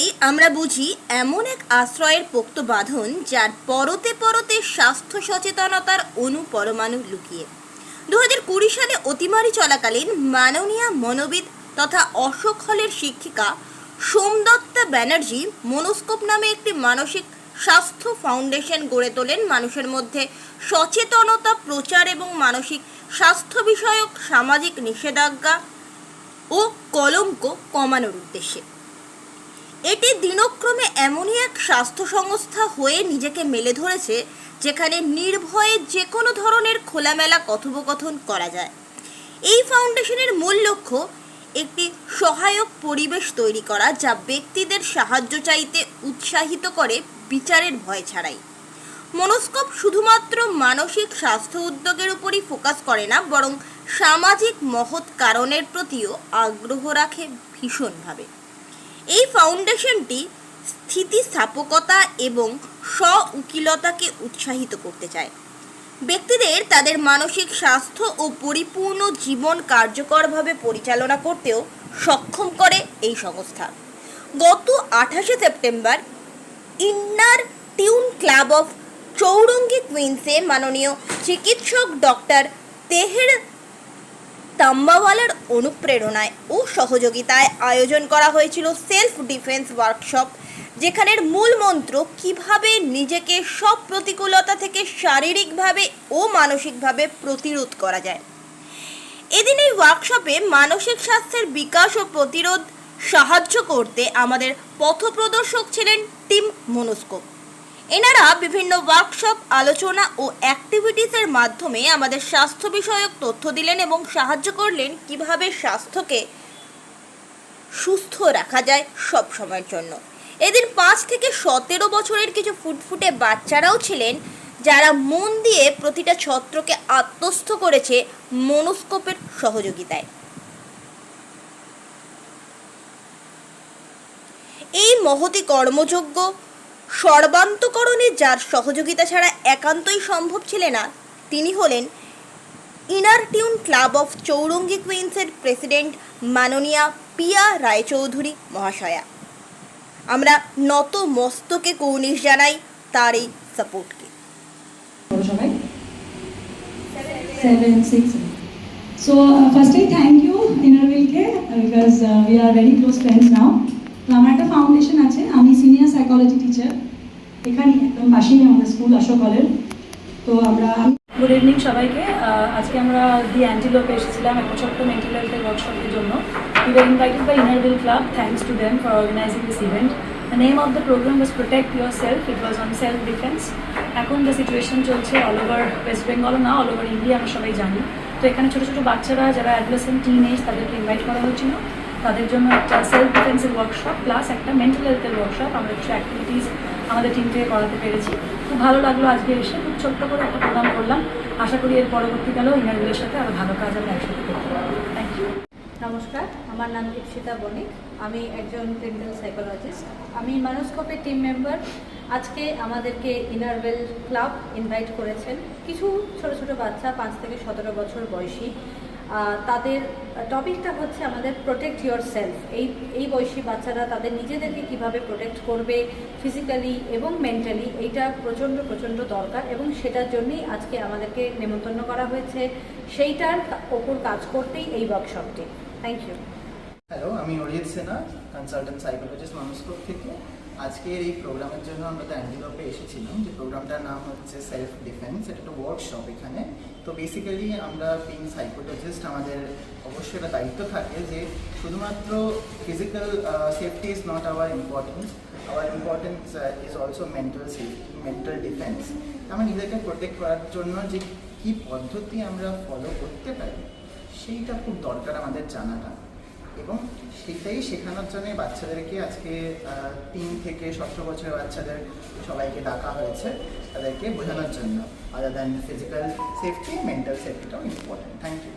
বললেই আমরা বুঝি এমন এক আশ্রয়ের পোক্ত বাঁধন যার পরতে পরতে স্বাস্থ্য সচেতনতার অনুপরমাণু লুকিয়ে। দু হাজার কুড়ি সালে অতিমারি চলাকালীন মাননীয়া মনোবিদ তথা অশোক হলের শিক্ষিকা সোমদত্তা ব্যানার্জি মনোস্কোপ নামে একটি মানসিক স্বাস্থ্য ফাউন্ডেশন গড়ে তোলেন। মানুষের মধ্যে সচেতনতা, প্রচার এবং মানসিক স্বাস্থ্য বিষয়ক সামাজিক নিষেধাজ্ঞা ও কলঙ্ক কমানোর উদ্দেশ্যে। এটি দিনক্রমে এমনই এক স্বাস্থ্য সংস্থা হয়ে নিজেকে মেলে ধরেছে, যেখানে নির্ভয়ে যে কোনো ধরনের খোলামেলা কথোপকথন করা যায়। এই ফাউন্ডেশনের মূল লক্ষ্য, একটি সহায়ক পরিবেশ তৈরি করা যা ব্যক্তিদের সাহায্য চাইতে উৎসাহিত করে বিচারের ভয় ছাড়াই। মনোস্কোপ শুধুমাত্র মানসিক স্বাস্থ্য উদ্যোগের উপরই ফোকাস করে না, বরং সামাজিক মহৎ কারণের প্রতিও আগ্রহ রাখে ভীষণভাবে। এই ফাউন্ডেশনটি স্থিতিস্থাপকতা এবং স্ব উকিলতাকে উৎসাহিত করতে চায়। ব্যক্তিদের তাদের মানসিক স্বাস্থ্য ও পরিপূর্ণ জীবন কার্যকরভাবে পরিচালনা করতেও সক্ষম করে এই সংস্থা। গত আঠাশে September Inner Tune Club of Chowringhee কুইন্সে মাননীয় চিকিৎসক ডক্টর তেহের তাম্বাওয়ালার অনুপ্রেরণায় ও সহযোগিতায় আয়োজন করা হয়েছিল সেলফ ডিফেন্স ওয়ার্কশপ, যেখানের মূল মন্ত্র কীভাবে নিজেকে সব প্রতিকূলতা থেকে শারীরিকভাবে ও মানসিকভাবে প্রতিরোধ করা যায়। এদিন এই ওয়ার্কশপে মানসিক স্বাস্থ্যের বিকাশ ও প্রতিরোধ সাহায্য করতে আমাদের পথপ্রদর্শক ছিলেন টিম মনোস্কোপ। এনারা বিভিন্ন ওয়ার্কশপ আলোচনা ও অ্যাক্টিভিটিসের মাধ্যমে আমাদের স্বাস্থ্য বিষয়ক তথ্য দিলেন এবং সাহায্য করলেন কীভাবে স্বাস্থ্যকে সুস্থ রাখা যায় সব সময়ের জন্য। এদিন পাঁচ থেকে সতেরো বছরের কিছু ফুটফুটে বাচ্চারাও ছিলেন যারা মন দিয়ে প্রতিটা ছত্রকে আত্মস্থ করেছে মনোস্কোপের সহযোগিতায়। এই মহতি কর্মযোগ্য সর্বান্তকরণে যার সহযোগিতা ছাড়া একান্তই সম্ভব ছিল না, তিনি হলেন Inner Tune Club of Chowringhee কুইন্সের president মাননীয়া পিয়া রায়চৌধুরী মহাশয়া। আমরা নত মস্তকে কৌনিশ জানাই তার এই সাপোর্টকে। বলো সবাই সেভেন সিক্স সো ফার্স্টেই thank you ইনারভিলকে because we are very close friends now তো আমার একটা ফাউন্ডেশন আছে, আমি সিনিয়র সাইকোলজি টিচার এখানে একদম পাশেই আমাদের স্কুল অশোক হলের তো আমরা গুড ইভিনিং সবাইকে। আজকে আমরা দি অ্যান্টিলোপে এসেছিলাম, একটা ছোট্ট মেন্টাল হেলথের ওয়ার্কশপের জন্য। We were invited by Inner Wheel club thanks to them for organising this event the name of the programme was protect yourself it was on self defence এখন যে সিচুয়েশন চলছে অল ওভার ওয়েস্ট বেঙ্গল না all over India আমরা সবাই জানি। তো এখানে ছোটো ছোটো বাচ্চারা, যারা অ্যাডলেসেন্ট টিন এজ তাদেরকে ইনভাইট করা হয়েছিল। তাদের জন্য একটা সেলফ ডিফেন্সের ওয়ার্কশপ প্লাস একটা মেন্টাল হেলথের ওয়ার্কশপ আমরা কিছু অ্যাক্টিভিটিস আমাদের টিম থেকে করাতে পেরেছি। খুব ভালো লাগল আজকে এসে। খুব ছোট্ট করে একটা প্রোগ্রাম করলাম। আশা করি এর পরবর্তীকালেও ইনারগুলোর সাথে আরও ভালো কাজ আমরা একসাথে করতে পারব। থ্যাংক ইউ নমস্কার, আমার নাম দীক্ষিতা বণিক। আমি একজন ক্লিনিক্যাল সাইকোলজিস্ট আমি মানসকোপের টিম মেম্বার আজকে আমাদেরকে ইনারভেল ক্লাব ইনভাইট করেছেন। কিছু ছোট ছোট বাচ্চা, পাঁচ থেকে সতেরো বছর বয়সী। তাদের টপিকটা হচ্ছে আমাদের প্রোটেক্ট ইয়োর সেলফ এই এই বয়সী বাচ্চারা তাদের নিজেদেরকে কীভাবে প্রোটেক্ট করবে ফিজিক্যালি এবং মেন্টালি এইটা প্রচণ্ড প্রচণ্ড দরকার এবং সেটার জন্যই আজকে আমাদেরকে নেমন্তন্ন করা হয়েছে। সেইটার ওপর কাজ করতেই এই ওয়ার্কশপটি থ্যাংক ইউ হ্যালো আমি Arijit Sinha consultant psychologist Manoscope থেকে। আজকের এই প্রোগ্রামের জন্য আমরা তো অ্যান্টিলোপে এসেছিলাম। যে প্রোগ্রামটার নাম হচ্ছে সেলফ ডিফেন্স এটা একটা ওয়ার্কশপ এখানে। তো বেসিক্যালি আমরা বিং সাইকোলজিস্ট আমাদের অবশ্যই একটা দায়িত্ব থাকে যে শুধুমাত্র physical safety is not our importance our importance is also mental safety mental defence আমরা নিজেকে প্রোটেক্ট করার জন্য যে কী পদ্ধতি আমরা ফলো করতে পারি, সেইটা খুব দরকার আমাদের জানাটা। এবং সেটাই শেখানোর জন্য বাচ্চাদেরকে আজকে তিন থেকে সতেরো বছরের বাচ্চাদের সবাইকে ডাকা হয়েছে তাদেরকে বোঝানোর জন্য। Other than physical safety mental সেফটিটাও important thank you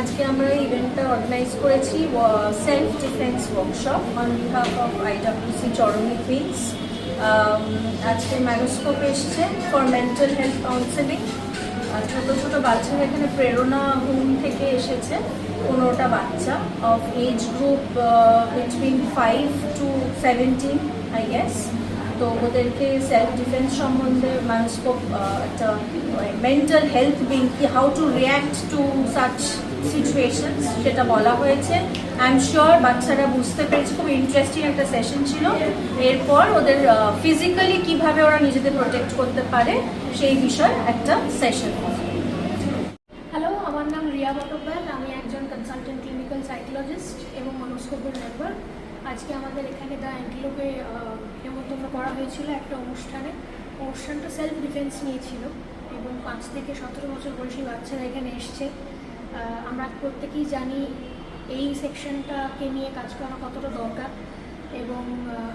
আজকে আমরা ইভেন্টটা অর্গানাইজ করেছি self defence workshop on behalf of IWC Chowringhee Queens আজকে ম্যানোস্কোপ এসছে ফর মেন্টাল হেলথ কাউন্সেলিং ছোট ছোট বাচ্চারা এখানে প্রেরণা হোম থেকে এসেছে, পনেরোটা বাচ্চা of age group between five to seventeen I guess তো ওদেরকে সেলফ ডিফেন্স সম্বন্ধে মানুষকে একটা মেন্টাল হেলথ বিং কি how to react to such situations সেটা বলা হয়েছে। আই এম শিওর বাচ্চারা বুঝতে পেরেছে, খুব ইন্টারেস্টিং একটা সেশন ছিল। এরপর ওদের ফিজিক্যালি কীভাবে ওরা নিজেদের প্রোটেক্ট করতে পারে, সেই বিষয়ে একটা সেশন হ্যালো আমার নাম রিয়া বটব্যাল। আমি একজন কনসালটেন্ট ক্লিনিক্যাল সাইকোলজিস্ট এবং মনোস্কোপের মেম্বার আজকে আমাদের এখানে দ্য অ্যান্টিলোপে করা হয়েছিল একটা অনুষ্ঠানে। অনুষ্ঠানটা সেলফ ডিফেন্স নিয়েছিল এবং পাঁচ থেকে সতেরো বছর বয়সী বাচ্চারা এখানে এসছে। আমরা প্রত্যেকেই জানি এই সেকশনটাকে নিয়ে কাজ করা কতটা দরকার এবং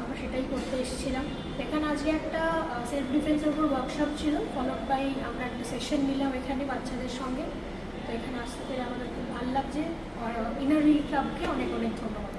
আমরা সেটাই করতে এসেছিলাম। এখানে আজকে একটা সেলফ ডিফেন্সের উপর ওয়ার্কশপ ছিল ফলোড বাই আমরা একটা সেশন নিলাম এখানে বাচ্চাদের সঙ্গে। তো এখানে আসতে পেরে আমাদের খুব ভালো লাগছে। আর ইনার রিল ক্লাবকে অনেক অনেক ধন্যবাদ।